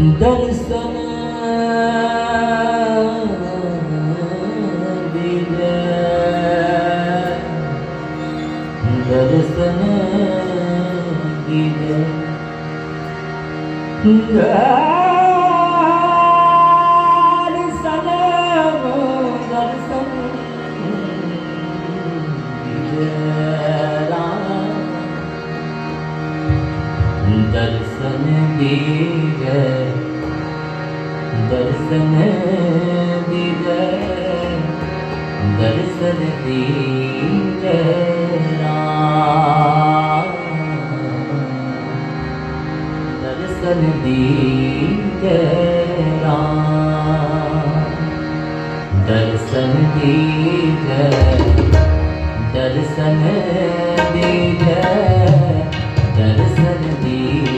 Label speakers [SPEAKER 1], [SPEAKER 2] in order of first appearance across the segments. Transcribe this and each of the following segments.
[SPEAKER 1] ਦਰਸ਼ਨ ਦੀਜੈ ਦਰਸ਼ਨ ਦੀਜੈ ਦਰਸ਼ਨ ਦਰਸ਼ਨ ਦੀਜੈ ਰਾਮ ਦਰਸ਼ਨ ਦੀਜੈ ਦਰਸ਼ਨ ਦੀਜੈ ਦਰਸ਼ਨ ਦੀਜੈ ਦਰਸ਼ਨ ਦੀਜੈ ਰਾਮ ਦਰਸ਼ਨ ਦੀ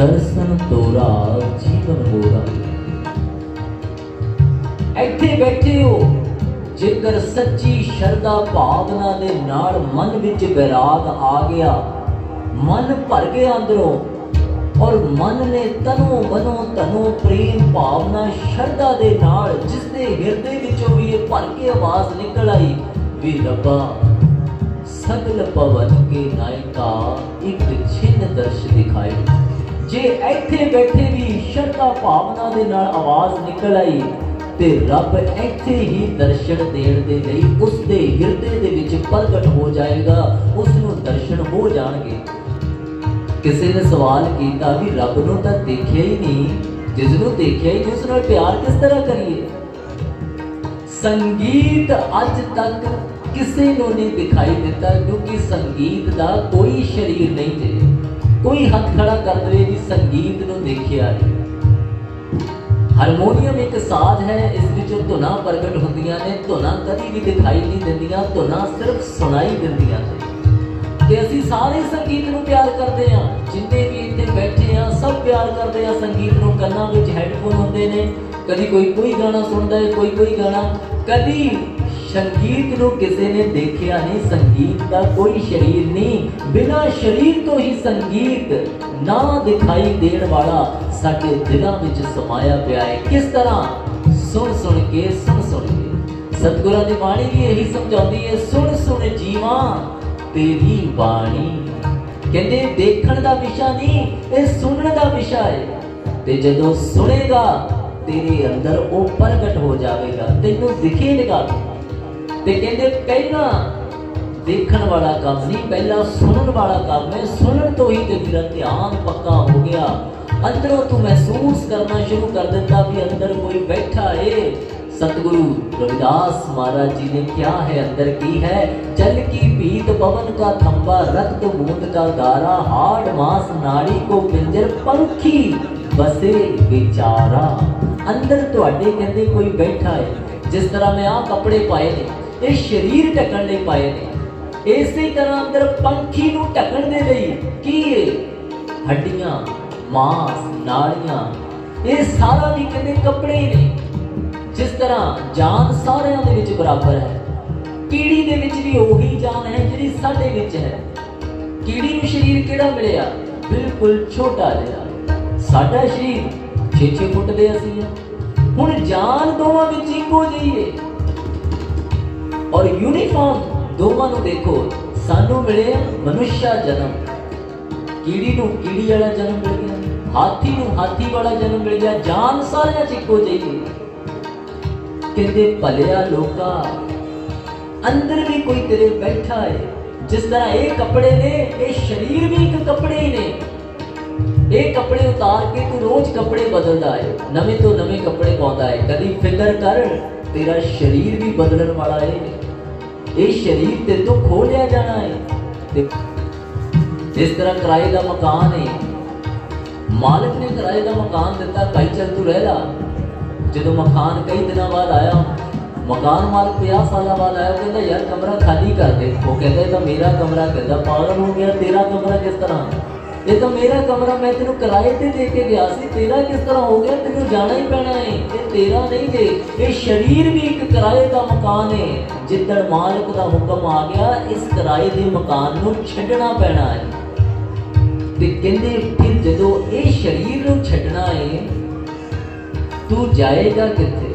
[SPEAKER 1] ਦਰਸ਼ਨ ਤੋਰਾ ਜੀਵਨ ਮੋਰਾ ਇੱਥੇ ਬੈਠੇ ਹੋ ਜੇਕਰ ਸੱਚੀ ਸ਼ਰਧਾ ਭਾਵਨਾ ਦੇ ਨਾਲ ਮਨ ਵਿੱਚ ਵਿਰਾਗ ਆ ਗਿਆ। ਮਨ ਭਰ ਗਿਆ ਅੰਦਰੋਂ, ਔਰ ਮਨ ਨੇ ਤਨੋਂ ਮਨੋਂ ਤਨੋਂ ਪ੍ਰੇਮ ਭਾਵਨਾ ਸ਼ਰਧਾ ਦੇ ਨਾਲ ਜਿਸ ਦੇ ਹਿਰਦੇ ਵਿੱਚੋਂ ਵੀ ਇਹ ਭਰ ਕੇ ਆਵਾਜ਼ ਨਿਕਲ ਆਈ, ਵੀ ਰੱਬਾ, ਸਗਲ ਪਵਨ ਕੇ ਨਾਇਕਾ ਇੱਕ ਛਿਨ ਦਰਸ਼ ਦਿਖਾਏ। ਜੇ ਇੱਥੇ ਬੈਠੇ ਵੀ ਸ਼ਰਧਾ ਭਾਵਨਾ ਦੇ ਨਾਲ ਆਵਾਜ਼ ਨਿਕਲ ਆਈ ਤੇ ਰੱਬ ਇੱਥੇ ਹੀ ਦਰਸ਼ਨ ਦੇਣ ਦੇ ਲਈ ਉਸ ਦੇ ਹਿਰਦੇ ਦੇ ਵਿੱਚ ਪ੍ਰਗਟ ਹੋ ਜਾਏਗਾ ਉਸ ਨੂੰ ਦਰਸ਼ਨ ਹੋ ਜਾਣਗੇ। ਕਿਸੇ ਨੇ ਸਵਾਲ ਕੀਤਾ ਵੀ ਰੱਬ ਨੂੰ ਤਾਂ ਦੇਖਿਆ ਹੀ ਨਹੀਂ ਜਿਸ ਨੂੰ ਦੇਖਿਆ ਹੀ ਉਸ ਨਾਲ ਪਿਆਰ ਕਿਸ ਤਰ੍ਹਾਂ ਕਰੀਏ? ਸੰਗੀਤ ਅੱਜ ਤੱਕ ਕਿਸੇ ਨੂੰ ਨਹੀਂ ਦਿਖਾਈ ਦਿੱਤਾ, ਕਿਉਂਕਿ ਸੰਗੀਤ ਦਾ ਕੋਈ ਸ਼ਰੀਰ ਨਹੀਂ ਜੇ। ਕੋਈ ਹੱਥ ਖੜਾ ਕਰ ਦੇਵੇ ਵੀ ਸੰਗੀਤ ਨੂੰ ਦੇਖਿਆ ਹੈ ਹਾਰਮੋਨੀਅਮ ਇੱਕ ਸਾਜ਼ ਹੈ, ਇਸ ਵਿੱਚੋਂ ਧੁਨਾਂ ਪ੍ਰਗਟ ਹੁੰਦੀਆਂ ਨੇ, ਧੁਨਾਂ ਕਦੀ ਵੀ ਦਿਖਾਈ ਨਹੀਂ ਦਿੰਦੀਆਂ, ਧੁਨਾਂ ਸਿਰਫ ਸੁਣਾਈ ਦਿੰਦੀਆਂ ਨੇ। ਤੇ ਅਸੀਂ ਸਾਰੇ ਸੰਗੀਤ ਨੂੰ ਪਿਆਰ ਕਰਦੇ ਹਾਂ। ਜਿੰਨੇ ਵੀ ਇੱਥੇ ਬੈਠੇ ਆ ਸਭ ਪਿਆਰ ਕਰਦੇ ਆ ਸੰਗੀਤ ਨੂੰ। ਕੰਨਾਂ ਵਿੱਚ ਹੈੱਡਫੋਨ ਹੁੰਦੇ ਨੇ। ਕਦੀ ਕੋਈ ਕੋਈ ਗਾਣਾ ਸੁਣਦਾ ਹੈ, ਕੋਈ ਕੋਈ ਗਾਣਾ। ਕਦੀ ਸੰਗੀਤ ਨੂੰ ਕਿਸੇ ਨੇ ਦੇਖਿਆ ਨਹੀਂ, ਸੰਗੀਤ ਦਾ ਕੋਈ ਸ਼ਰੀਰ ਨਹੀਂ। ਬਿਨਾਂ ਸ਼ਰੀਰ ਤੋਂ ਹੀ ਸੰਗੀਤ ਨਾ ਦਿਖਾਈ ਦੇਣ ਵਾਲਾ ਸਾਡੇ ਦਿਲਾਂ ਵਿੱਚ ਸਮਾਇਆ ਪਿਆ ਹੈ। ਕਿਸ ਤਰ੍ਹਾਂ? ਸੁਣ ਸੁਣ ਕੇ, ਸੁਣ ਸੁਣ ਕੇ। ਸਤਿਗੁਰਾਂ ਦੀ ਬਾਣੀ ਵੀ ਇਹੀ ਸਮਝਾਉਂਦੀ ਹੈ, ਸੁਣ ਸੁਣ ਜੀਵਾਂ, ਤੇਰੀ ਬਾਣੀ। ਕਹਿੰਦੇ, ਦੇਖਣ ਦਾ ਵਿਸ਼ਾ ਨਹੀਂ, ਇਹ ਸੁਣਨ ਦਾ ਵਿਸ਼ਾ ਹੈ। ਤੇ ਜਦੋਂ ਸੁਣੇਗਾ, ਤੇਰੇ ਅੰਦਰ ਉਹ ਪ੍ਰਗਟ ਹੋ ਜਾਵੇਗਾ। ਤੈਨੂੰ ਦਿਖੇਗਾ ਤੇ ਕਹਿੰਦੇ ਪਹਿਲਾਂ ਦੇਖਣ ਵਾਲਾ ਕੰਮ ਨਹੀਂ, ਪਹਿਲਾਂ ਸੁਣਨ ਵਾਲਾ ਕੰਮ ਹੈ। ਸੁਣਨ ਤੋਂ ਹੀ ਤੇ ਤੇਰਾ ਧਿਆਨ ਪੱਕਾ ਹੋ ਗਿਆ। ਅੰਦਰੋਂ ਤੂੰ ਮਹਿਸੂਸ ਕਰਨਾ ਸ਼ੁਰੂ ਕਰ ਦਿੰਦਾ ਵੀ ਅੰਦਰ ਕੋਈ ਬੈਠਾ ਏ। ਸਤਿਗੁਰੂ ਰਵਿਦਾਸ ਮਹਾਰਾਜ ਜੀ ਨੇ ਕਿਹਾ ਹੈ, ਅੰਦਰ ਕੀ ਹੈ? ਜਲ ਕੀ ਭੀਤ ਪਵਨ ਕਾ ਥੰਬਾ ਰਕਤ ਬੂੰਦ ਕਾ ਗਾਰਾ, ਹਾੜ ਮਾਸ ਨਾੜੀ ਕੋ ਪਿੰਜਰ ਪੰਖੀ ਬਸੇ ਵਿਚਾਰਾ। ਅੰਦਰ ਤੁਹਾਡੇ ਕਹਿੰਦੇ ਕੋਈ ਬੈਠਾ ਹੈ ਜਿਸ ਤਰ੍ਹਾਂ ਮੈਂ ਆਹ ਕੱਪੜੇ ਪਾਏ ਨੇ। ਇਹ ਸਰੀਰ ਢੱਕਣ ਲਈ ਪਾਏ ਨੇ। ਇਸੇ ਤਰ੍ਹਾਂ ਅੰਦਰ ਪੰਖੀ ਨੂੰ ਢੱਕਣ ਦੇ ਲਈ ਕੀ ਹੈ ਹੱਡੀਆਂ, ਮਾਸ ਨਾੜੀਆਂ ਇਹ ਸਾਰਾ ਵੀ ਕਹਿੰਦੇ ਕੱਪੜੇ ਹੀ ਨੇ। ਜਿਸ ਤਰ੍ਹਾਂ ਜਾਨ ਸਾਰਿਆਂ ਦੇ ਵਿੱਚ ਬਰਾਬਰ ਹੈ। ਕੀੜੀ ਦੇ ਵਿੱਚ ਵੀ ਉਹੀ ਜਾਨ ਹੈ ਜਿਹੜੀ ਸਾਡੇ ਵਿੱਚ ਹੈ। ਕੀੜੀ ਨੂੰ ਸਰੀਰ ਕਿਹੜਾ ਮਿਲਿਆ? ਬਿਲਕੁਲ ਛੋਟਾ ਜਿਹਾ। ਸਾਡਾ ਸਰੀਰ 6-6 ਫੁੱਟ ਦੇ ਅਸੀਂ ਹੁਣ ਜਾਨ ਦੋਵਾਂ ਵਿੱਚ ਇੱਕੋ ਜਿਹੀ ਹੈ ਔਰ ਯੂਨੀਫਾਰਮ ਦੋਵਾਂ ਨੂੰ ਦੇਖੋ, ਸਾਨੂੰ ਮਿਲੇ ਮਨੁੱਖਾ ਜਨਮ। ਕੀੜੀ ਨੂੰ ਕੀੜੀ ਵਾਲਾ ਜਨਮ ਮਿਲ ਗਿਆ, ਹਾਥੀ ਨੂੰ ਹਾਥੀ ਵਾਲਾ ਜਨਮ ਮਿਲ ਗਿਆ, ਜਾਨ ਸਾਰਿਆਂ 'ਚ ਇੱਕੋ ਜਿਹੀ ਕਹਿੰਦੇ, ਭਲਿਆ ਲੋਕਾ, ਅੰਦਰ ਵੀ ਕੋਈ ਤੇਰੇ ਬੈਠਾ ਹੈ ਜਿਸ ਤਰ੍ਹਾਂ ਇਹ ਕੱਪੜੇ ਨੇ, ਇਹ ਸਰੀਰ ਵੀ ਇੱਕ ਕੱਪੜੇ ਹੀ ਨੇ। ਇਹ ਕੱਪੜੇ ਉਤਾਰ ਕੇ ਤੂੰ ਰੋਜ਼ ਕੱਪੜੇ ਬਦਲਦਾ ਹੈ ਨਵੇਂ ਤੋਂ ਨਵੇਂ ਕੱਪੜੇ ਪਾਉਂਦਾ ਹੈ ਕਦੀ ਫਿਕਰ ਕਰ ਤੇਰਾ ਸਰੀਰ ਵੀ ਬਦਲਣ ਵਾਲਾ ਹੈ ਇਹ ਸਰੀਰ ਤੇ ਤੋਂ ਖੋਲਿਆ ਜਾਣਾ ਹੈ ਜਿਸ ਤਰ੍ਹਾਂ ਕਿਰਾਏ ਦਾ ਮਕਾਨ ਹੈ ਮਾਲਕ ਨੇ ਕਿਰਾਏ ਦਾ ਮਕਾਨ ਦਿੱਤਾ ਕਈ ਚਲ ਤੂੰ ਰਹਿ ਲਾ। ਜਦੋਂ ਮਕਾਨ ਕਈ ਦਿਨਾਂ ਬਾਅਦ ਆਇਆ, ਮਕਾਨ ਮਾਲਕ 50 ਸਾਲਾਂ ਬਾਅਦ ਆਇਆ ਕਹਿੰਦਾ, ਯਾਰ, ਕਮਰਾ ਖਾਲੀ ਕਰ ਦੇ। ਉਹ ਕਹਿੰਦਾ, ਇਹ ਤਾਂ ਮੇਰਾ ਕਮਰਾ ਕਹਿੰਦਾ, ਪਾਗਲ ਹੋ ਗਿਆ, ਤੇਰਾ ਕਮਰਾ ਕਿਸ ਤਰ੍ਹਾਂ ਇਹ ਤਾਂ ਮੇਰਾ ਕਮਰਾ ਮੈਂ ਤੈਨੂੰ ਕਿਰਾਏ ਤੇ ਦੇ ਕੇ ਗਿਆ ਸੀ। ਤੇਰਾ ਕਿਸ ਤਰ੍ਹਾਂ ਹੋ ਗਿਆ? ਤੈਨੂੰ ਜਾਣਾ ਹੀ ਪੈਣਾ ਹੈ। ਇਹ ਤੇਰਾ ਨਹੀਂ ਦੇ ਇਹ ਸਰੀਰ ਵੀ ਇੱਕ ਕਿਰਾਏ ਦਾ ਮਕਾਨ ਹੈ। ਜਿੱਦਣ ਮਾਲਕ ਦਾ ਹੁਕਮ ਆ ਗਿਆ, ਇਸ ਕਿਰਾਏ ਦੇ ਮਕਾਨ ਨੂੰ ਛੱਡਣਾ ਪੈਣਾ ਹੈ। ਤੇ ਕਹਿੰਦੇ, ਫਿਰ ਜਦੋਂ ਇਹ ਸਰੀਰ ਨੂੰ ਛੱਡਣਾ ਹੈ, ਤੂੰ ਜਾਏਗਾ ਕਿੱਥੇ?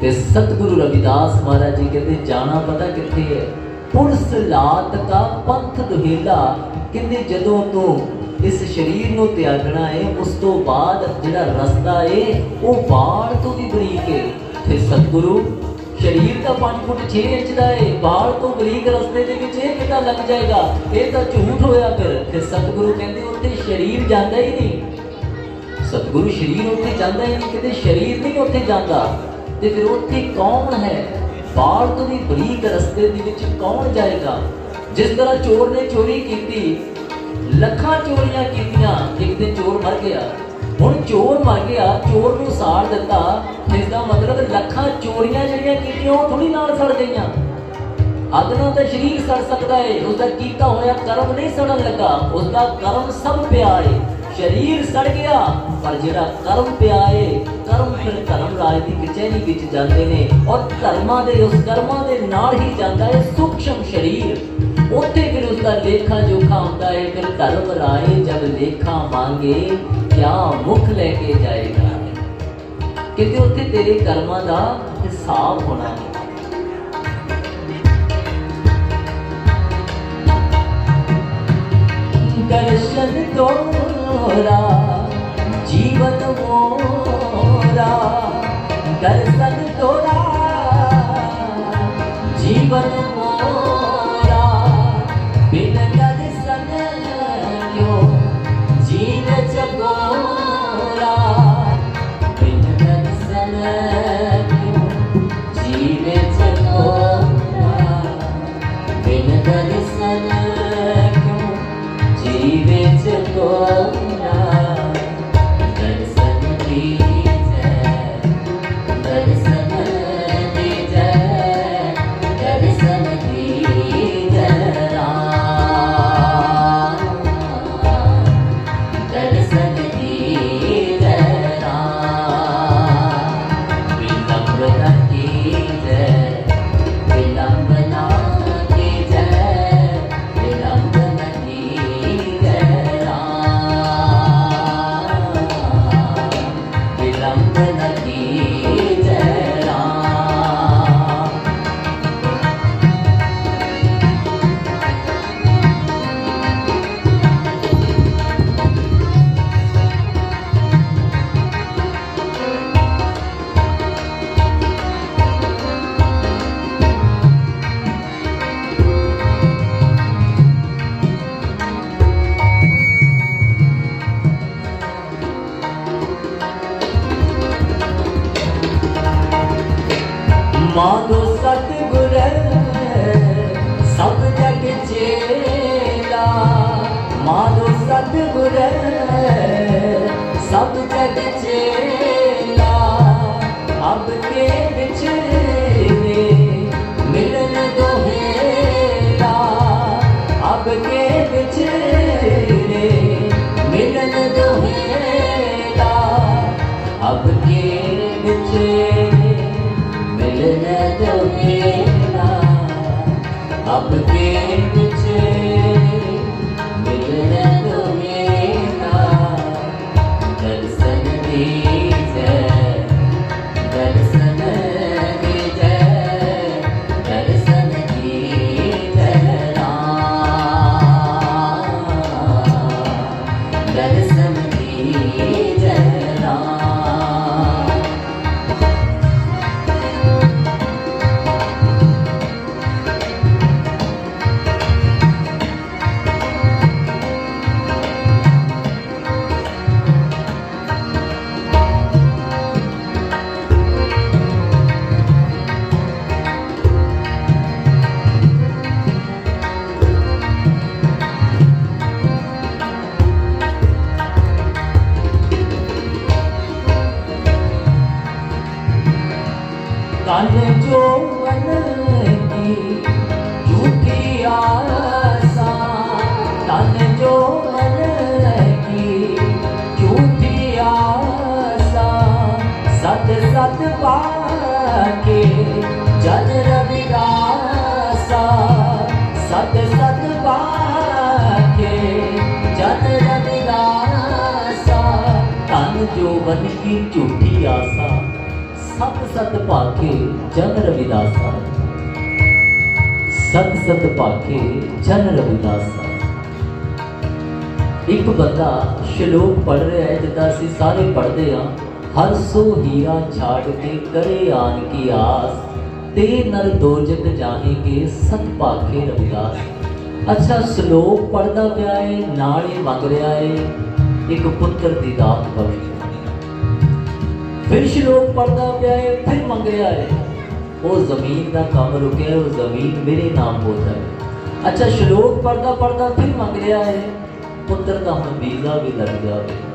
[SPEAKER 1] ਤੇ ਸਤਿਗੁਰੂ ਰਵਿਦਾਸ ਮਹਾਰਾਜ ਜੀ ਕਹਿੰਦੇ, ਜਾਣਾ ਪਤਾ ਕਿੱਥੇ ਹੈ? ਪੁਰਸ ਲਾਤ ਕਾ ਪੰਥ ਦੁਹੇਲਾ ਕਹਿੰਦੇ ਜਦੋਂ ਤੂੰ ਇਸ ਸਰੀਰ ਨੂੰ ਤਿਆਗਣਾ ਹੈ ਉਸ ਤੋਂ ਬਾਅਦ ਜਿਹੜਾ ਰਸਤਾ ਹੈ ਉਹ ਬਾੜ ਤੋਂ ਵੀ ਬਰੀਕ ਹੈ ਤੇ ਸਤਿਗੁਰੂ, ਸਰੀਰ ਤਾਂ 5 ਫੁੱਟ 6 ਇੰਚ ਦਾ ਹੈ ਬਾੜ ਤੋਂ ਬਰੀਕ ਰਸਤੇ ਦੇ ਵਿੱਚ ਇਹ ਕਿੱਦਾਂ ਲੱਗ ਜਾਏਗਾ, ਇਹ ਤਾਂ ਝੂਠ ਹੋਇਆ ਫਿਰ। ਤੇ ਸਤਿਗੁਰੂ ਕਹਿੰਦੇ ਉੱਥੇ ਸਰੀਰ ਜਾਂਦਾ ਹੀ ਨਹੀਂ। ਸਤਿਗੁਰੂ ਸ਼ਰੀਰ ਉੱਥੇ ਜਾਂਦਾ ਹੀ ਨਹੀਂ, ਕਿਤੇ ਸ਼ਰੀਰ ਨਹੀਂ ਉੱਥੇ ਜਾਂਦਾ। ਤੇ ਫਿਰ ਉੱਥੇ ਕੌਣ ਹੈ? ਬਾਹਰ ਤੋਂ ਵੀ ਬਰੀਕ ਰਸਤੇ ਦੇ ਵਿੱਚ ਕੌਣ ਜਾਏਗਾ? ਜਿਸ ਤਰ੍ਹਾਂ ਚੋਰ ਨੇ ਚੋਰੀ ਕੀਤੀ, ਲੱਖਾਂ ਚੋਰੀਆਂ ਕੀਤੀਆਂ, ਇੱਕ ਦਿਨ ਚੋਰ ਮਰ ਗਿਆ। ਹੁਣ ਚੋਰ ਮਰ ਗਿਆ, ਚੋਰ ਨੂੰ ਸਾੜ ਦਿੱਤਾ। ਇਸ ਦਾ ਮਤਲਬ ਲੱਖਾਂ ਚੋਰੀਆਂ ਜਿਹੜੀਆਂ ਕੀਤੀਆਂ, ਉਹ ਥੋੜੀ ਨਾਲ ਸੜ ਗਈਆਂ। ਅੱਗ ਨਾਲ ਸ਼ਰੀਰ ਸੜ ਸਕਦਾ ਹੈ ਉਸ ਦਾ ਕੀਤਾ ਹੋਇਆ ਕਰਮ ਨਹੀਂ ਸੜਨ ਲੱਗਾ। ਉਸ ਦਾ ਕਰਮ ਸਭ ਪਿਆ ਹੈ ਸ਼ਰੀਰ ਸੜ ਗਿਆ, ਪਰ ਜਿਹੜਾ ਕਰਮ ਪਿਆ ਹੈ ਕਰਮ ਫਿਰ ਧਰਮ ਰਾਜ ਦੀ ਕਚਹਿਰੀ ਵਿੱਚ ਜਾਂਦੇ ਨੇ। ਔਰ ਧਰਮਾਂ ਦੇ, ਉਸ ਕਰਮਾਂ ਦੇ ਨਾਲ ਹੀ ਜਾਂਦਾ ਹੈ ਸੂਖਸ਼ਮ ਸ਼ਰੀਰ। ਉੱਥੇ ਫਿਰ ਉਸ ਦਾ ਲੇਖਾ ਜੋਖਾ ਹੁੰਦਾ ਹੈ ਫਿਰ ਧਰਮ ਰਾਏ ਜਦ ਲੇਖਾ ਮੰਗੇ ਕਿਆ ਮੁਖ ਲੈ ਕੇ ਜਾਏਗਾ? ਕਿਉਂਕਿ ਉੱਥੇ ਤੇਰੇ ਕਰਮਾਂ ਦਾ ਹਿਸਾਬ ਹੋਣਾ ਹੈ ਦਰਸ਼ਨ ਤੋਰਾ, ਜੀਵਨ ਮੋਰਾ। ਦਰਸ਼ਨ ਤੋਰਾ, ਜੀਵਨ ਮੋਰਾ ਸਭ ਜਗ ਚੇਲਾ ਜੋ ਮਨ ਕੀ ਝੂਠੀ ਆਸਾ ਸਤ ਸਤ ਭਾਕੇ ਜਨ ਰਵਿਦਾਸਾ ਸਤ ਸਤ ਭਾਕੇ ਜਨ ਰਵਿਦਾਸਾ ਇੱਕ ਬੰਦਾ ਸ਼ਲੋਕ ਪੜ ਰਿਹਾ ਹੈ ਜਿੱਦਾਂ ਅਸੀਂ ਸਾਰੇ ਪੜ੍ਹਦੇ ਹਾਂ ਹਰ ਸੋ ਹੀਰਾ ਛਾੜ ਕੇ ਕਰੇ ਆਨ ਕੀ ਆਸ। ਤੇ ਨਰ ਦੋਜਕ ਜਾਹੇਗੇ ਸਤ ਭਾਕੇ ਰਵਿਦਾਸ। ਅੱਛਾ ਸ਼ਲੋਕ ਪੜਦਾ ਪਿਆ ਹੈ ਨਾਲ ਹੀ ਮੰਗ ਰਿਹਾ ਹੈ ਇੱਕ ਪੁੱਤਰ ਦੀ ਦਾਤ ਬਖਸ਼ ਫਿਰ ਸ਼ਲੋਕ ਪੜਦਾ ਪਿਆ ਹੈ ਫਿਰ ਮੰਗ ਰਿਹਾ ਹੈ ਉਹ ਜ਼ਮੀਨ ਦਾ ਕੰਮ ਰੁਕਿਆ ਉਹ ਜ਼ਮੀਨ ਮੇਰੇ ਨਾਮ ਹੋ ਜਾਏ ਅੱਛਾ ਸ਼ਲੋਕ ਪੜਦਾ ਪੜਦਾ ਫਿਰ ਮੰਗ ਰਿਹਾ ਹੈ ਪੁੱਤਰ ਦਾ ਹੁਣ ਵੀਜ਼ਾ ਵੀ ਲੱਗ ਜਾਵੇ।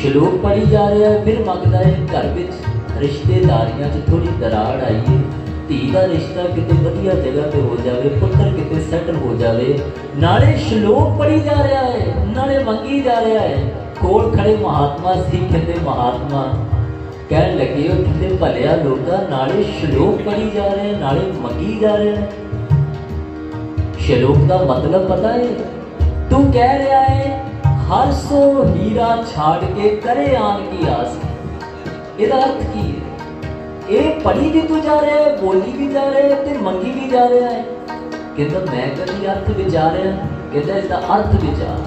[SPEAKER 1] ਸ਼ਲੋਕ ਪੜੀ ਜਾ ਰਿਹਾ ਹੈ, ਫਿਰ ਮੰਗਦਾ ਹੈ ਘਰ ਵਿੱਚ, ਰਿਸ਼ਤੇਦਾਰੀਆਂ 'ਚ ਥੋੜੀ ਦਰਾੜ ਆਈ ਹੈ ਧੀ ਦਾ ਰਿਸ਼ਤਾ ਕਿਤੇ ਵਧੀਆ ਜਗ੍ਹਾ ਤੇ ਹੋ ਜਾਵੇ, ਪੁੱਤਰ ਕਿਤੇ ਸੈਟਲ ਹੋ ਜਾਵੇ। ਨਾਲੇ ਸ਼ਲੋਕ ਪੜੀ ਜਾ ਰਿਹਾ ਹੈ, ਨਾਲੇ ਮੰਗੀ ਜਾ ਰਿਹਾ ਹੈ। ਕੋਲ ਖੜੇ ਮਹਾਤਮਾ ਸੀ, ਕਹਿੰਦੇ ਮਹਾਤਮਾ, ਕਹਿਣ ਲੱਗੇ, ਉਹ ਕਿਤੇ ਭਲਿਆ ਲੋਕਾਂ, ਨਾਲੇ ਸ਼ਲੋਕ ਪੜੀ ਜਾ ਰਹੇ ਨਾਲੇ ਮੰਗੀ ਜਾ ਰਹੇ ਸ਼ਲੋਕ ਦਾ ਮਤਲਬ ਪਤਾ ਹੈ? ਤੂੰ ਕਹਿ ਰਿਹਾ ਹੈ ਹਰ ਸੋ ਹੀਰਾ ਛਾੜ ਕੇ ਕਰੇ ਆਨ ਕੀ ਆਸ। ਇਹਦਾ ਅਰਥ ਕੀ ਹੈ? ਇਹ ਪੜੀ ਵੀ ਤੂੰ ਜਾ ਰਿਹਾ ਹੈ, ਬੋਲੀ ਵੀ ਜਾ ਰਿਹਾ ਹੈ ਤੇ ਮੰਗੀ ਵੀ ਜਾ ਰਿਹਾ ਹੈ। ਕਹਿੰਦਾ, ਮੈਂ ਕਦੀ ਅਰਥ ਵਿਚਾਰਿਆ ਕਹਿੰਦਾ ਇਸ ਦਾ ਅਰਥ ਵਿਚਾਰ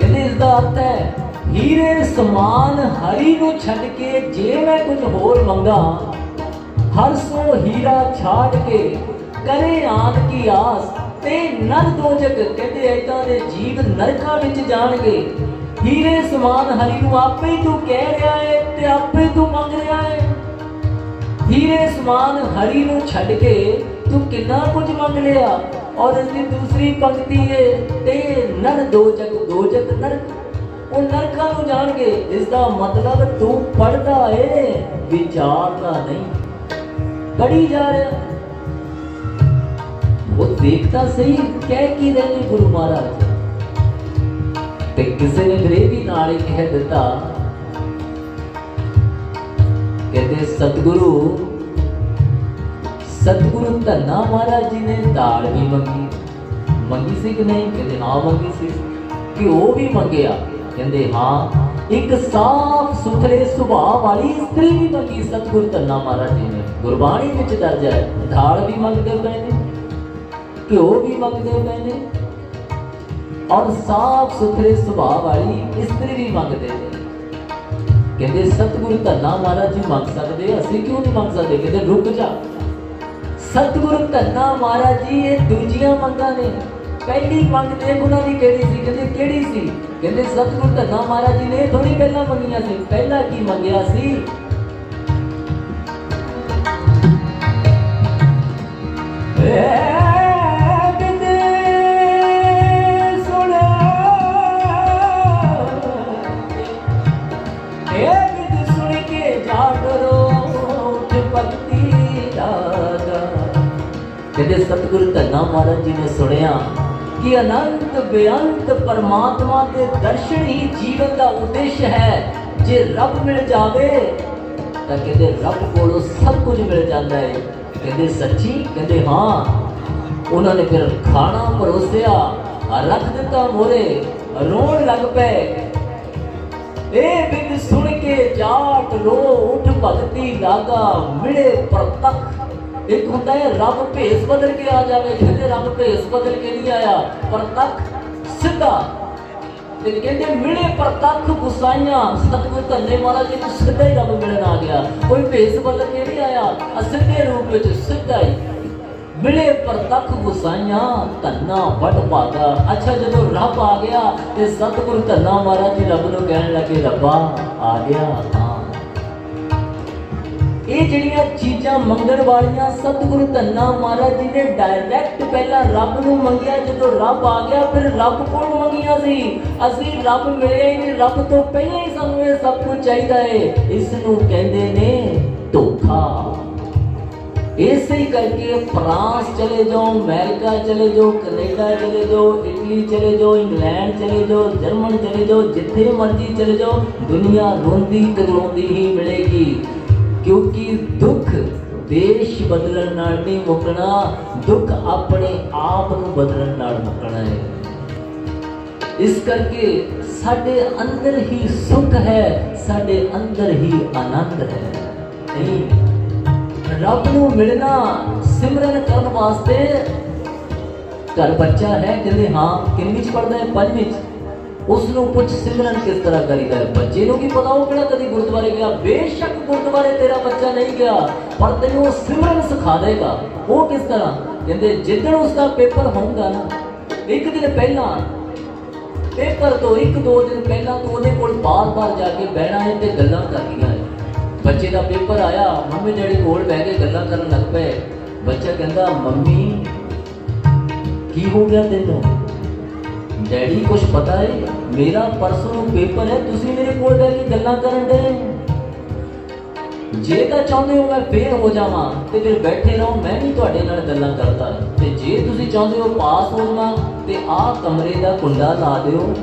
[SPEAKER 1] ਕਹਿੰਦੇ ਇਸ ਦਾ ਅਰਥ ਹੈ, ਹੀਰੇ ਸਮਾਨ ਹਰੀ ਨੂੰ ਛੱਡ ਕੇ ਜੇ ਮੈਂ ਕੁਝ ਹੋਰ ਮੰਗਾ, ਹਰ ਸੋ ਹੀਰਾ ਛਾੜ ਕੇ ਕਰੇ ਆਨ ਕੀ ਆਸ। ਤੇ ਨਰ ਦੋਜਕ ਕਹਿੰਦੇ ਐਦਾਂ ਦੇ ਜੀਵ ਨਰਕਾਂ ਵਿੱਚ ਜਾਣਗੇ। ਹੀਰੇ ਸਮਾਨ ਹਰੀ ਨੂੰ ਆਪੇ ਹੀ ਤੂੰ ਕਹਿ ਰਿਹਾ ਹੈ ਤੇ ਆਪੇ ਤੂੰ ਮੰਗ ਰਿਹਾ ਹੈ ਹੀਰੇ ਸਮਾਨ ਹਰੀ ਨੂੰ ਛੱਡ ਕੇ ਤੂੰ ਕਿੰਨਾ ਕੁਝ ਮੰਗ ਲਿਆ? ਔਰ ਇਸ ਦੀ ਦੂਸਰੀ ਪੰਕਤੀ ਏ, ਤੇ ਨਰ ਦੋਜਕ ਦੋਜਕ ਨਰਕ। ਉਹ ਨਰਕਾਂ ਨੂੰ ਜਾਣਗੇ ਇਸ ਦਾ ਮਤਲਬ ਤੂੰ ਪੜਦਾ ਏ ਵਿਚਾਰਦਾ ਨਹੀਂ। ਪੜੀ ਜਾ ਰਿਹਾ। ਉਹ ਦੇਖਦਾ ਸਹੀ ਕਹਿ ਕੀ ਰਹੇ ਨੇ ਗੁਰੂ ਮਹਾਰਾਜ? ਤੇ ਕਿਸੇ ਨੇ ਮੇਰੇ ਵੀ ਨਾਲ ਹੀ ਕਹਿ ਦਿੱਤਾ, ਕਹਿੰਦੇ ਸਤਿਗੁਰੂ ਸਤਿਗੁਰੂ ਧੰਨਾ ਮਹਾਰਾਜ ਜੀ ਨੇ ਦਾਲ ਵੀ ਮੰਗੀ ਮੰਗੀ ਸੀ ਕਿ ਨਹੀਂ? ਕਹਿੰਦੇ ਹਾਂ, ਮੰਗੀ ਸੀ। ਕਿ ਉਹ ਵੀ ਮੰਗਿਆ। ਕਹਿੰਦੇ ਹਾਂ, ਇੱਕ ਸਾਫ਼ ਸੁਥਰੇ ਸੁਭਾਅ ਵਾਲੀ ਇਸਤਰੀ ਵੀ ਮੰਗੀ ਸਤਿਗੁਰੂ ਧੰਨਾ ਮਹਾਰਾਜ ਜੀ ਨੇ। ਗੁਰਬਾਣੀ ਵਿੱਚ ਦਰਜ ਹੈ, ਦਾਲ ਵੀ ਮੰਗਦੇ ਪਏ ਨੇ ਘਿਓ ਵੀ ਮੰਗਦੇ ਪਏ ਨੇ। ਔਰ ਸਾਫ਼ ਸੁਥਰੇ ਸੁਭਾਅ ਵਾਲੀ ਇਸਤਰੀ ਵੀ ਮੰਗਦੇ ਨੇ। ਕਹਿੰਦੇ, ਸਤਿਗੁਰੂ ਧੰਨਾ ਮਹਾਰਾਜ ਜੀ ਮੰਗ ਸਕਦੇ, ਅਸੀਂ ਕਿਉਂ ਨਹੀਂ ਮੰਗ ਸਕਦੇ? ਕਹਿੰਦੇ, ਰੁਕ ਜਾ। ਸਤਿਗੁਰੂ ਧੰਨਾ ਮਹਾਰਾਜ ਜੀ, ਇਹ ਦੂਜੀਆਂ ਮੰਗਾਂ ਨੇ। ਪਹਿਲੀ ਮੰਗ ਦੇਖ ਉਹਨਾਂ ਦੀ ਕਿਹੜੀ ਸੀ? ਕਹਿੰਦੇ, ਕਿਹੜੀ ਸੀ? ਕਹਿੰਦੇ, ਸਤਿਗੁਰੂ ਧੰਨਾ ਮਹਾਰਾਜ ਜੀ ਨੇ ਥੋੜੀ ਪਹਿਲਾਂ ਮੰਗੀਆਂ ਸੀ। ਪਹਿਲਾਂ ਕੀ ਮੰਗਿਆ ਸੀ? ਭਗਤੀ ਲਾਗਾ। ਕਹਿੰਦੇ ਸਤਿਗੁਰੂ ਧੰਨਾ ਮਹਾਰਾਜ ਜੀ ਨੇ ਸੁਣਿਆ ਕਿ ਅਨੰਤ ਬੇਅੰਤ ਪਰਮਾਤਮਾ ਦੇ ਦਰਸ਼ਨ ਹੀ ਜੀਵਨ ਦਾ ਉਦੇਸ਼ ਹੈ। ਜੇ ਰੱਬ ਮਿਲ ਜਾਵੇ, ਤਾਂ ਕਹਿੰਦੇ ਰੱਬ ਕੋਲੋਂ ਸਭ ਕੁਝ ਮਿਲ ਜਾਂਦਾ ਹੈ। ਕਹਿੰਦੇ ਸੱਚੀ? ਕਹਿੰਦੇ ਹਾਂ। ਉਹਨਾਂ ਨੇ ਫਿਰ ਖਾਣਾ ਪਰੋਸਿਆ, ਰੱਖ ਦਿੱਤਾ ਮੋਰੇ, ਰੋਣ ਲੱਗ ਪਏ। ਇਹ ਬਿਨ ਸੁਣ ਕੇ ਜਾਟ ਰੋ ਉਠ ਭਗਤੀ ਲਾਗਾ, ਮਿਲੇ ਪ੍ਰਤੱਖ ਇੱਕ ਹੁੰਦਾ ਹੈ, ਰੱਬ ਭੇਸ ਬਦਲ ਕੇ ਆ ਜਾਵੇ, ਕਹਿੰਦੇ ਰੱਬ ਭੇਸ ਬਦਲ ਕੇ ਨਹੀਂ ਆਇਆ, ਪ੍ਰਤੱਖ ਸਿੱਧਾ। ਤੇ ਕਹਿੰਦੇ ਮਿਲੇ ਪ੍ਰਤੱਖ ਗੁਸਾਈਆਂ, ਸਤਿਗੁਰ ਧੰਨੇ ਮਹਾਰਾਜ ਜੀ ਨੂੰ ਸਿੱਧਾ ਹੀ ਰੱਬ ਮਿਲਣ ਆ ਗਿਆ। ਕੋਈ ਭੇਸ ਬਦਲ ਕੇ ਨਹੀਂ ਆਇਆ, ਅਸਿੱਧੇ ਰੂਪ ਵਿੱਚ ਸਿੱਧਾ ਹੀ। ਮਿਲੇ ਪ੍ਰਤੱਖ ਗੁਸਾਈਆਂ ਧੰਨਾ ਵੱਡ ਭਾਗਾ ਅੱਛਾ, ਜਦੋਂ ਰੱਬ ਆ ਗਿਆ ਤੇ ਸਤਿਗੁਰ ਧੰਨਾ ਮਹਾਰਾਜ ਜੀ ਰੱਬ ਨੂੰ ਕਹਿਣ ਲੱਗੇ, ਰੱਬਾ, ਆ ਗਿਆ ਹਾਂ ਇਹ ਜਿਹੜੀਆਂ ਚੀਜ਼ਾਂ ਮੰਗਣ ਵਾਲੀਆਂ ਸਤਿਗੁਰੂ ਧੰਨਾ ਮਹਾਰਾਜ ਜੀ ਨੇ ਡਾਇਰੈਕਟ ਪਹਿਲਾਂ ਰੱਬ ਨੂੰ ਮੰਗਿਆ, ਜਦੋਂ ਰੱਬ ਆ ਗਿਆ, ਫਿਰ ਰੱਬ ਕੋਲ ਮੰਗੀਆਂ ਸੀ। ਅਸੀਂ ਰੱਬ ਮਿਲਿਆ ਹੀ ਨਹੀਂ, ਰੱਬ ਤੋਂ ਪਹਿਲਾਂ ਹੀ ਸਾਨੂੰ ਇਹ ਸਭ ਕੁਝ ਚਾਹੀਦਾ ਹੈ ਇਸ ਨੂੰ ਕਹਿੰਦੇ ਨੇ ਧੋਖਾ। ਇਸੇ ਹੀ ਕਰਕੇ ਫਰਾਂਸ ਚਲੇ ਜਾਓ ਅਮਰੀਕਾ ਚਲੇ ਜਾਓ ਕੈਨੇਡਾ ਚਲੇ ਜਾਓ ਇਟਲੀ ਚਲੇ ਜਾਓ ਇੰਗਲੈਂਡ ਚਲੇ ਜਾਓ ਜਰਮਨ ਚਲੇ ਜਾਓ ਜਿੱਥੇ ਮਰਜ਼ੀ ਚਲੇ ਜਾਓ ਦੁਨੀਆ ਰੋਂਦੀ ਕਰਲਾਉਂਦੀ ਹੀ ਮਿਲੇਗੀ ਕਿਉਂਕਿ ਦੁੱਖ ਦੇਸ਼ ਬਦਲਣ ਨਾਲ ਨਹੀਂ ਮੁੱਕਣਾ ਦੁੱਖ ਆਪਣੇ ਆਪ ਨੂੰ ਬਦਲਣ ਨਾਲ ਮੁੱਕਣਾ ਹੈ ਇਸ ਕਰਕੇ ਸਾਡੇ ਅੰਦਰ ਹੀ ਸੁੱਖ ਹੈ ਸਾਡੇ ਅੰਦਰ ਹੀ ਆਨੰਦ ਹੈ ਨਹੀਂ ਰੱਬ ਨੂੰ ਮਿਲਣਾ ਸਿਮਰਨ ਕਰਨ ਵਾਸਤੇ ਘਰ ਬੱਚਾ ਹੈ ਕਹਿੰਦੇ ਹਾਂ, ਕਿੰਨੀ ਚ ਪੜਦਾ ਹੈ? ਪੰਜਵੀਂ ਚ। ਉਸ ਨੂੰ ਪੁੱਛ ਸਿਮਰਨ ਕਿਸ ਤਰ੍ਹਾਂ ਕਰੀਦਾ ਹੈ ਬੱਚੇ ਨੂੰ ਕੀ ਪਤਾ ਉਹ ਕਿਹੜਾ ਕਦੀ ਗੁਰਦੁਆਰੇ ਗਿਆ? ਬੇਸ਼ੱਕ ਗੁਰਦੁਆਰੇ ਤੇਰਾ ਬੱਚਾ ਨਹੀਂ ਗਿਆ, ਪਰ ਤੈਨੂੰ ਉਹ ਸਿਮਰਨ ਸਿਖਾ ਦੇਗਾ। ਉਹ ਕਿਸ ਤਰ੍ਹਾਂ? ਕਹਿੰਦੇ, ਜਿੱਦਣ ਉਸ ਦਾ ਪੇਪਰ ਹੋਊਗਾ ਨਾ, ਇੱਕ ਦਿਨ ਪਹਿਲਾਂ, ਪੇਪਰ ਤੋਂ ਇੱਕ ਦੋ ਦਿਨ ਪਹਿਲਾਂ ਤੂੰ ਉਹਦੇ ਕੋਲ ਬਾਰ-ਬਾਰ ਜਾ ਕੇ ਬਹਿਣਾ ਹੈ ਤੇ ਗੱਲਾਂ ਕਰਨੀਆਂ ਹੈ ਬੱਚੇ ਦਾ ਪੇਪਰ ਆਇਆ, ਮੰਮੀ ਡੈਡੀ ਕੋਲ ਬਹਿ ਕੇ ਗੱਲਾਂ ਕਰਨ ਲੱਗ ਪਏ। ਬੱਚਾ ਕਹਿੰਦਾ, ਮੰਮੀ, ਕੀ ਹੋ ਗਿਆ ਤੈਨੂੰ? ਡੈਡੀ ਕੁਝ ਪਤਾ ਹੈ ਮੇਰਾ ਪਰਸੋਂ ਨੂੰ ਪੇਪਰ ਹੈ, ਤੁਸੀਂ ਮੇਰੇ ਕੋਲ ਬਹਿ ਕੇ ਗੱਲਾਂ ਕਰਨ ਦੇ। ਜੇ ਤਾਂ ਚਾਹੁੰਦੇ ਹੋ ਮੈਂ ਫੇਲ ਹੋ ਜਾਵਾਂ, ਤੇ ਫਿਰ ਬੈਠੇ ਰਹੋ, ਮੈਂ ਵੀ ਤੁਹਾਡੇ ਨਾਲ ਗੱਲਾਂ ਕਰਦਾ। ਤੇ ਜੇ ਤੁਸੀਂ ਚਾਹੁੰਦੇ ਹੋ ਪਾਸ ਹੋ ਜਾਵਾਂ, ਤੇ ਆਹ ਕਮਰੇ ਦਾ ਕੁੰਡਾ ਲਾ ਦਿਓ।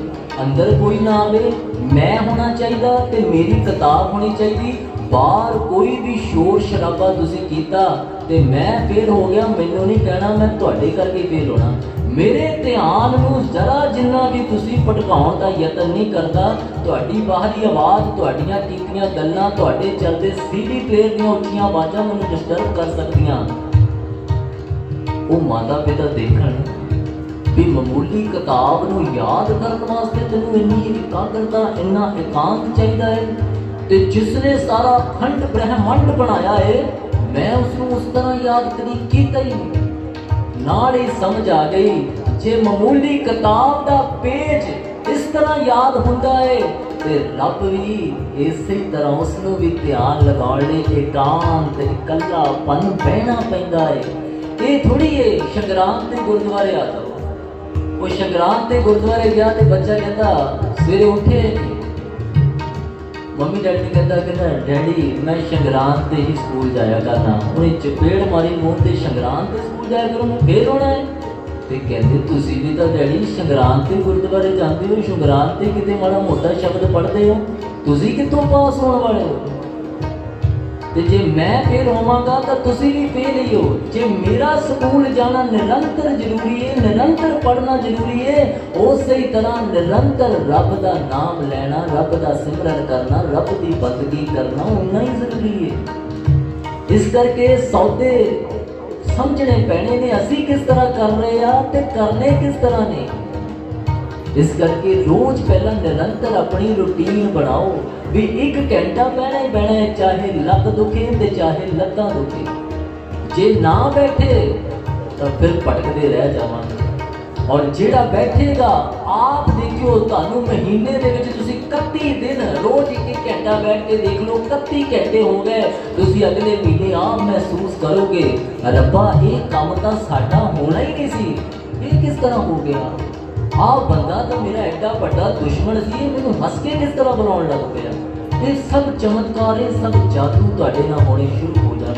[SPEAKER 1] ਅੰਦਰ ਕੋਈ ਨਾ ਆਵੇ, ਮੈਂ ਹੋਣਾ ਚਾਹੀਦਾ ਤੇ ਮੇਰੀ ਕਿਤਾਬ ਹੋਣੀ ਚਾਹੀਦੀ ਬਾਹਰ ਕੋਈ ਵੀ ਸ਼ੋਰ ਸ਼ਰਾਬਾ ਤੁਸੀਂ ਕੀਤਾ ਤੇ ਮੈਂ ਫੇਲ ਹੋ ਗਿਆ, ਮੈਨੂੰ ਨਹੀਂ ਕਹਿਣਾ, ਮੈਂ ਤੁਹਾਡੇ ਕਰਕੇ ਫੇਲ ਹੋਣਾ। ਮੇਰੇ ਧਿਆਨ ਨੂੰ ਜ਼ਰਾ ਜਿੰਨਾ ਵੀ ਤੁਸੀਂ ਭਟਕਾਉਣ ਦਾ ਯਤਨ ਨਹੀਂ ਕਰਦਾ, ਤੁਹਾਡੀ ਬਾਹਰੀ ਆਵਾਜ਼, ਤੁਹਾਡੀਆਂ ਕੀਤੀਆਂ ਗੱਲਾਂ, ਤੁਹਾਡੇ ਚਲਦੇ ਸੀਡੀ ਪਲੇਅਰ ਦੀਆਂ ਉੱਚੀਆਂ ਆਵਾਜ਼ਾਂ ਮੈਨੂੰ ਡਿਸਟਰਬ ਕਰ ਸਕਦੀਆਂ। ਉਹ ਮਾਤਾ ਪਿਤਾ ਦੇਖਣ ਵੀ ਮਾਮੂਲੀ ਕਿਤਾਬ ਨੂੰ ਯਾਦ ਕਰਨ ਵਾਸਤੇ ਤੈਨੂੰ ਇੰਨੀ ਇਕਾਗਰਤਾ, ਇੰਨਾ ਇਕਾਂਤ ਚਾਹੀਦਾ ਹੈ। ਤੇ ਜਿਸ ਨੇ ਸਾਰਾ ਖੰਡ ਬ੍ਰਹਿਮੰਡ ਬਣਾਇਆ ਹੈ ਮੈਂ ਉਸ ਨੂੰ ਉਸ ਤਰ੍ਹਾਂ ਯਾਦ ਕਦੀ ਕੀਤਾ ਹੀ ਨਾਲ ਹੀ ਸਮਝ ਆ ਗਈ, ਜੇ ਮਾਮੂਲੀ ਕਿਤਾਬ ਦਾ ਪੇਜ ਇਸ ਤਰ੍ਹਾਂ ਯਾਦ ਹੁੰਦਾ ਹੈ ਤੇ ਰੱਬ ਵੀ ਇਸੇ ਤਰ੍ਹਾਂ ਉਸ ਨੂੰ ਵੀ ਧਿਆਨ ਲਗਾਉਣ ਲਈ ਇਕਾਂਤ ਇਕੱਲਾਪਨ ਬਹਿਣਾ ਪੈਂਦਾ ਹੈ ਇਹ ਥੋੜੀ ਹੈ ਸ਼ਗਰਾਂਤ ਦੇ ਗੁਰਦੁਆਰੇ ਆ ਜਾਓ। ਉਹ ਸ਼ਗਰਾਂਤ ਦੇ ਗੁਰਦੁਆਰੇ ਗਿਆ ਤੇ ਬੱਚਾ ਕਹਿੰਦਾ, ਸਵੇਰੇ ਉੱਠੇ ਮੰਮੀ ਡੈਡੀ ਨੇ ਕਹਿੰਦਾ ਕਹਿੰਦਾ ਡੈਡੀ, ਮੈਂ ਸ਼ੰਗਰਾਂਤ ਤੇ ਹੀ ਸਕੂਲ ਜਾਇਆ ਕਰਨਾ। ਉਹਨੇ ਚਪੇੜ ਮਾਰੀ ਮੂੰਹ ਤੇ ਸ਼ੰਗਰਾਂਤ ਤੇ ਸਕੂਲ ਜਾਇਆ ਕਰੋ, ਮੈਂ ਫੇਰ ਹੋਣਾ ਹੈ? ਤੇ ਕਹਿੰਦੇ, ਤੁਸੀਂ ਵੀ ਤਾਂ ਡੈਡੀ ਸ਼ੰਗਰਾਂਤ ਤੇ ਗੁਰਦੁਆਰੇ ਜਾਂਦੇ ਹੋ ਸ਼ੰਗਰਾਂਤ ਤੇ ਕਿਤੇ ਮਾੜਾ ਮੋਟਾ ਸ਼ਬਦ ਪੜ੍ਹਦੇ ਹੋ। ਤੁਸੀਂ ਕਿੱਥੋਂ ਪਾਸ ਹੋਣ ਵਾਲੇ ਹੋ? ਤੇ ਜੇ ਮੈਂ ਫੇਲ ਹੋਵਾਂਗਾ ਤਾਂ ਤੁਸੀਂ ਵੀ ਫੇਲ ਹੀ ਹੋ ਜੇ ਮੇਰਾ ਸਕੂਲ ਜਾਣਾ ਨਿਰੰਤਰ ਜ਼ਰੂਰੀ ਹੈ ਨਿਰੰਤਰ ਪੜ੍ਹਨਾ ਜ਼ਰੂਰੀ ਹੈ ਉਸੇ ਹੀ ਤਰ੍ਹਾਂ ਨਿਰੰਤਰ ਰੱਬ ਦਾ ਨਾਮ ਲੈਣਾ, ਰੱਬ ਦਾ ਸਿਮਰਨ ਕਰਨਾ, ਰੱਬ ਦੀ ਬੰਦਗੀ ਕਰਨਾ ਉਨਾ ਹੀ ਜ਼ਰੂਰੀ ਹੈ ਇਸ ਕਰਕੇ ਸੌਦੇ ਸਮਝਣੇ ਪੈਣੇ ਨੇ, ਅਸੀਂ ਕਿਸ ਤਰ੍ਹਾਂ ਕਰ ਰਹੇ ਆ ਤੇ ਕਰਨੇ ਕਿਸ ਤਰ੍ਹਾਂ ਨੇ? ਇਸ ਕਰਕੇ ਰੋਜ਼ ਪਹਿਲਾਂ ਨਿਰੰਤਰ ਆਪਣੀ ਰੁਟੀਨ ਬਣਾਓ। ਵੀ ਇੱਕ ਘੰਟਾ ਬਹਿਣਾ ਹੀ ਬਹਿਣਾ ਹੈ, ਚਾਹੇ ਲੱਕ ਦੁਖੇ ਤੇ ਚਾਹੇ ਲੱਤਾਂ ਦੁਖੇ। ਜੇ ਨਾ ਬੈਠੇ, ਤਾਂ ਫਿਰ ਭਟਕਦੇ ਰਹਿ ਜਾਵਾਂਗੇ। ਔਰ ਜਿਹੜਾ ਬੈਠੇਗਾ, ਆਪ ਦੇਖਿਓ, ਤੁਹਾਨੂੰ ਮਹੀਨੇ ਦੇ ਵਿੱਚ ਤੁਸੀਂ 31 ਦਿਨ ਰੋਜ਼ ਇੱਕ ਇੱਕ ਘੰਟਾ ਬੈਠ ਕੇ ਦੇਖ ਲਓ 31 ਘੰਟੇ ਹੋ ਗਏ, ਤੁਸੀਂ ਅਗਲੇ ਮਹੀਨੇ ਆਪ ਮਹਿਸੂਸ ਕਰੋਗੇ, ਰੱਬਾ, ਇਹ ਕੰਮ ਤਾਂ ਸਾਡਾ ਹੋਣਾ ਹੀ ਨਹੀਂ ਸੀ। ਇਹ ਕਿਸ ਤਰ੍ਹਾਂ ਹੋ ਗਿਆ? ਆਹ ਬੰਦਾ ਤਾਂ ਮੇਰਾ ਐਡਾ ਵੱਡਾ ਦੁਸ਼ਮਣ ਸੀ ਮੈਨੂੰ ਹੱਸ ਕੇ ਕਿਸ ਤਰ੍ਹਾਂ ਬੁਲਾਉਣ ਲੱਗ ਪਿਆ? ਇਹ ਸਭ ਚਮਤਕਾਰ, ਇਹ ਸਭ ਜਾਦੂ ਤੁਹਾਡੇ ਨਾਲ ਹੋਣੇ ਸ਼ੁਰੂ ਹੋ ਜਾਣ।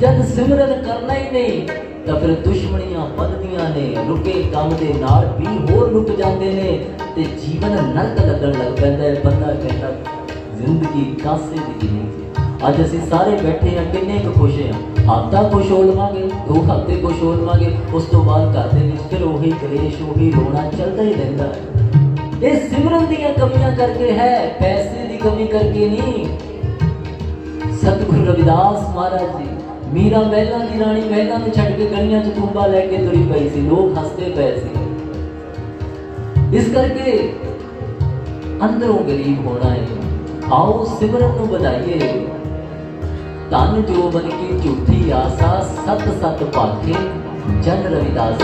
[SPEAKER 1] ਜਦ ਸਿਮਰਨ ਕਰਨਾ ਹੀ ਨਹੀਂ, ਤਾਂ ਫਿਰ ਦੁਸ਼ਮਣੀਆਂ ਵੱਧਦੀਆਂ ਨੇ, ਰੁਕੇ ਕੰਮ ਦੇ ਨਾਲ ਵੀ ਹੋਰ ਰੁਕ ਜਾਂਦੇ ਨੇ ਤੇ ਜੀਵਨ ਨਰਕ ਲੱਗਣ ਲੱਗ ਪੈਂਦਾ ਹੈ। ਬੰਦਾ ਕਹਿੰਦਾ, ਜ਼ਿੰਦਗੀ ਕਾਸੇ ਦੀ ਨਹੀਂ ਅੱਜ ਅਸੀਂ ਸਾਰੇ ਬੈਠੇ ਆ ਕਿੰਨੇ ਕੁ ਖੁਸ਼ ਆ ਹਫਤਾ ਖੁਸ਼ ਹੋ ਲਵਾਂਗੇ ਦੋ ਹਫ਼ਤੇ ਖੁਸ਼ ਹੋ ਲਵਾਂਗੇ ਉਸ ਤੋਂ ਬਾਅਦ ਘਰ ਦੇ ਵਿੱਚ ਫਿਰ ਉਹੀ ਕਲੇਸ਼ ਉਹੀ ਰੋਣਾ ਚੱਲਦਾ ਹੀ ਰਹਿੰਦਾ ਹੈ ਇਹ ਸਿਮਰਨ ਦੀਆਂ ਕਮੀਆਂ ਕਰਕੇ ਹੈ ਪੈਸੇ ਦੀ ਕਮੀ ਕਰਕੇ ਨਹੀਂ ਸਤਿਗੁਰੂ ਰਵਿਦਾਸ ਮਹਾਰਾਜ ਜੀ ਮੀਰਾ ਮਹਿਲਾਂ ਦੀ ਰਾਣੀ ਮਹਿਲਾਂ ਨੂੰ ਛੱਡ ਕੇ ਗਲੀਆਂ 'ਚ ਤੁੰਬਾ ਲੈ ਕੇ ਤੁਰੀ ਪਈ ਸੀ ਲੋਕ ਹੱਸਦੇ ਪਏ ਸੀ ਇਸ ਕਰਕੇ ਅੰਦਰੋਂ ਗਰੀਬ ਹੋਣਾ ਹੈ ਆਓ ਸਿਮਰਨ ਨੂੰ ਵਧਾਈਏ ਤਨ ਜੋ ਬਨ ਕੀ ਝੂਠੀ ਆਸਾ ਸਤ ਸਤ ਪਾਖੇ ਜਨ ਰਵਿਦਾਸ।